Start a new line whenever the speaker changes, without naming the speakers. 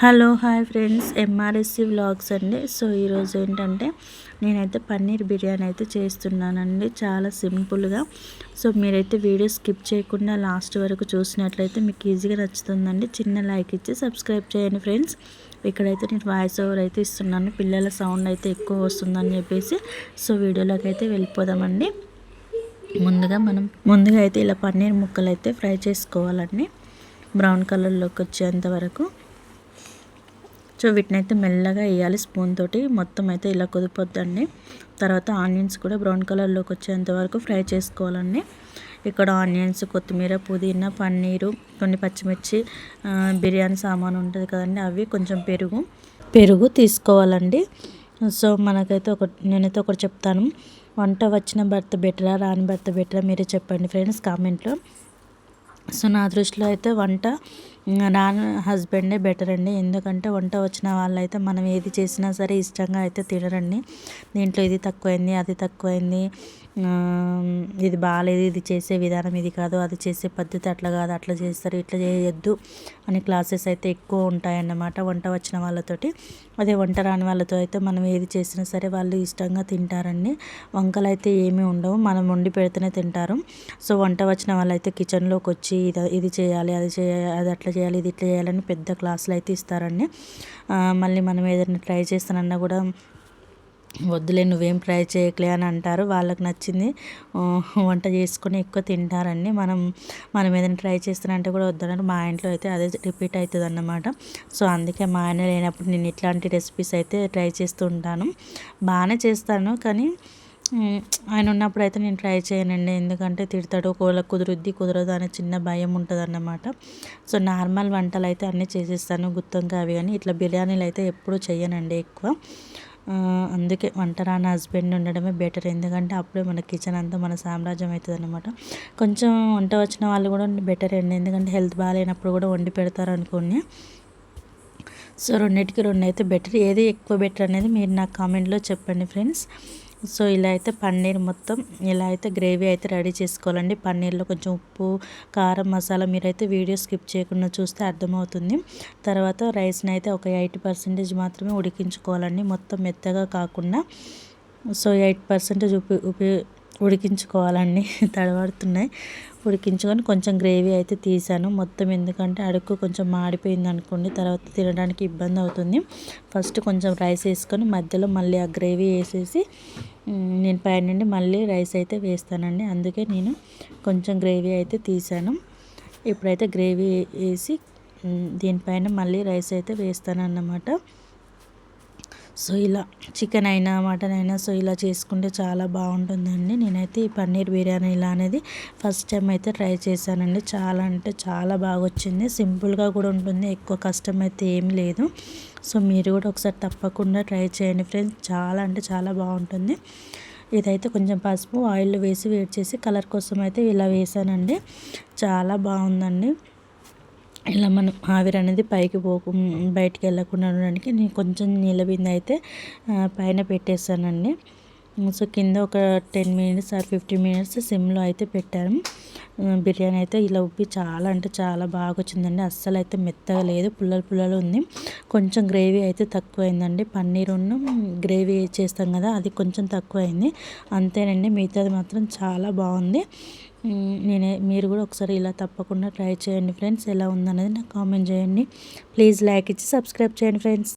Hello hi friends. MRSC vlogs అండి. So ఈరోజు ఏంటంటే నేనైతే పన్నీర్ బిర్యానీ అయితే చేస్తున్నానండి. చాలా సింపుల్గా. సో మీరైతే వీడియో స్కిప్ చేయకుండా లాస్ట్ వరకు చూసినట్లయితే మీకు ఈజీగా నచ్చుతుందండి. చిన్న లైక్ ఇచ్చి సబ్స్క్రైబ్ చేయండి ఫ్రెండ్స్. ఇక్కడైతే నేను వాయిస్ ఓవర్ అయితే ఇస్తున్నాను. పిల్లల సౌండ్ అయితే ఎక్కువ వస్తుందని చెప్పేసి. సో వీడియోలోకి అయితే వెళ్ళిపోదామండి. ముందుగా మనం ముందుగా అయితే ఇలా పన్నీర్ ముక్కలు అయితే ఫ్రై చేసుకోవాలండి. బ్రౌన్ కలర్లోకి వచ్చేంత వరకు. సో వీటిని అయితే మెల్లగా వేయాలి. స్పూన్ తోటి మొత్తం అయితే ఇలా కుదిపోద్దండి. తర్వాత ఆనియన్స్ కూడా బ్రౌన్ కలర్లోకి వచ్చేంత వరకు ఫ్రై చేసుకోవాలండి. ఇక్కడ ఆనియన్స్ కొత్తిమీర పుదీనా పన్నీరు కొన్ని పచ్చిమిర్చి బిర్యానీ సామాన్ ఉంటుంది కదండి అవి కొంచెం పెరుగు పెరుగు తీసుకోవాలండి. సో మనకైతే ఒక నేనైతే ఒకటి చెప్తాను. వంట వచ్చిన భర్త బెటరా రాని భర్త బెటరా మీరే చెప్పండి ఫ్రెండ్స్ కామెంట్లో. సో నా దృష్టిలో అయితే వంట నాన్ హస్బెండే బెటర్ అండి. ఎందుకంటే వంట వచ్చిన వాళ్ళైతే మనం ఏది చేసినా సరే ఇష్టంగా అయితే తినరండి. దీంట్లో ఇది తక్కువైంది అది తక్కువైంది ఇది బాగాలేదు ఇది చేసే విధానం ఇది కాదు అది చేసే పద్ధతి అట్లా కాదు అట్లా చేస్తారు ఇట్లా చేయొద్దు అని క్లాసెస్ అయితే ఎక్కువ ఉంటాయన్నమాట వంట వచ్చిన వాళ్ళతోటి. అదే వంట రాని వాళ్ళతో అయితే మనం ఏది చేసినా సరే వాళ్ళు ఇష్టంగా తింటారండి. వంకలు అయితే ఏమీ ఉండవు మనం వండి పెడితేనే తింటారు. సో వంట వచ్చిన వాళ్ళైతే కిచెన్లోకి వచ్చి ఇది ఇది చేయాలి అది చేయాలి అది అట్లా చేయాలి ఇది ఇట్లా చేయాలని పెద్ద క్లాసులు అయితే ఇస్తారండి. మళ్ళీ మనం ఏదైనా ట్రై చేస్తానన్నా కూడా వద్దులే నువ్వేం ట్రై చేయకలే అని అంటారు. వాళ్ళకి నచ్చింది వంట చేసుకొని ఎక్కువ తింటారండి. మనం మనం ఏదైనా ట్రై చేస్తానంటే కూడా వద్దన్నారు. మా ఇంట్లో అయితే అదే రిపీట్ అవుతుంది అన్నమాట సో అందుకే మా ఆయన లేనప్పుడు నేను ఇట్లాంటి రెసిపీస్ అయితే ట్రై చేస్తూ ఉంటాను. బాగానే చేస్తాను కానీ ఆయన ఉన్నప్పుడు అయితే నేను ట్రై చేయనండి. ఎందుకంటే తిడతాడు ఒకవేళ కుదురుద్ది కుదరదు అనే చిన్న భయం ఉంటుంది అన్నమాట సో నార్మల్ వంటలు అయితే అన్నీ చేసేస్తాను గుత్తంగా అవి కానీ. ఇట్లా బిర్యానీలు అయితే ఎప్పుడూ చేయనండి ఎక్కువ. అందుకే వంట రాని హస్బెండ్ ఉండడమే బెటర్. ఎందుకంటే అప్పుడే మన కిచెన్ అంతా మన సామ్రాజ్యం అవుతుంది అనమాట కొంచెం వంట వచ్చిన వాళ్ళు కూడా బెటర్ అండి. ఎందుకంటే హెల్త్ బాగాలేనప్పుడు కూడా వండి పెడతారు అనుకోండి. సో రెండింటికి రెండు అయితే బెటర్. ఏది ఎక్కువ బెటర్ అనేది మీరు నాకు కామెంట్లో చెప్పండి ఫ్రెండ్స్. సో ఇలా అయితే పన్నీర్ మొత్తం ఇలా అయితే గ్రేవీ అయితే రెడీ చేసుకోవాలండి. పన్నీర్లో కొంచెం ఉప్పు కారం మసాలా మీరైతే వీడియో స్కిప్ చేయకుండా చూస్తే అర్థమవుతుంది. తర్వాత రైస్ని అయితే ఒక ఎయిటీ పర్సెంటేజ్ మాత్రమే ఉడికించుకోవాలండి. మొత్తం మెత్తగా కాకుండా. సో ఎయిట్ పర్సెంటేజ్ ఉపి ఉడికించుకోవాలండి. తడబడుతున్నాయి. ఉడికించుకొని కొంచెం గ్రేవీ అయితే తీసాను. మొత్తం ఎందుకంటే అడుక్కు కొంచెం మాడిపోయింది అనుకోండి తర్వాత తినడానికి ఇబ్బంది అవుతుంది. ఫస్ట్ కొంచెం రైస్ వేసుకొని మధ్యలో మళ్ళీ ఆ గ్రేవీ వేసేసి నేను పైన మళ్ళీ రైస్ అయితే వేస్తానండి. అందుకే నేను కొంచెం గ్రేవీ అయితే తీసాను. ఇప్పుడైతే గ్రేవీ వేసి దీనిపైన మళ్ళీ రైస్ అయితే వేస్తాను అన్నమాట సో ఇలా చికెన్ అయినా మటన్ అయినా సో ఇలా చేసుకుంటే చాలా బాగుంటుందండి. నేనైతే ఈ పన్నీర్ బిర్యానీ ఇలా అనేది ఫస్ట్ టైం అయితే ట్రై చేశానండి. చాలా అంటే చాలా బాగా వచ్చింది సింపుల్గా కూడా ఉంటుంది ఎక్కువ కష్టం అయితే ఏం లేదు. సో మీరు కూడా ఒకసారి తప్పకుండా ట్రై చేయండి ఫ్రెండ్స్ చాలా అంటే చాలా బాగుంటుంది. ఇదైతే కొంచెం పసుపు ఆయిల్ వేసి వేడి చేసి కలర్ కోసం అయితే ఇలా వేసానండి. చాలా బాగుందండి. ఇలా మనం ఆవిరి అనేది పైకి పోకు బయటికి వెళ్ళకుండా ఉండడానికి నేను కొంచెం నీళ్ళ బిందె అయితే పైన పెట్టేసానండి సో కింద ఒక ten minutes or fifteen minutes సిమ్లో అయితే పెట్టాను. బిర్యానీ అయితే ఇలా ఉప్పి చాలా అంటే చాలా బాగా వచ్చిందండి అస్సలు అయితే మెత్తగా లేదు పుల్లలు పుల్లలు ఉంది. కొంచెం గ్రేవీ అయితే తక్కువైందండి. పన్నీర్ ఉన్న గ్రేవీ చేస్తాం కదా అది కొంచెం తక్కువైంది. అంతేనండి మిగతాది మాత్రం చాలా బాగుంది. నేనే మీరు కూడా ఒకసారి ఇలా తప్పకుండా ట్రై చేయండి ఫ్రెండ్స్. ఎలా ఉందనేది నాకు కామెంట్ చేయండి. ప్లీజ్ లైక్ ఇచ్చి సబ్స్క్రైబ్ చేయండి ఫ్రెండ్స్.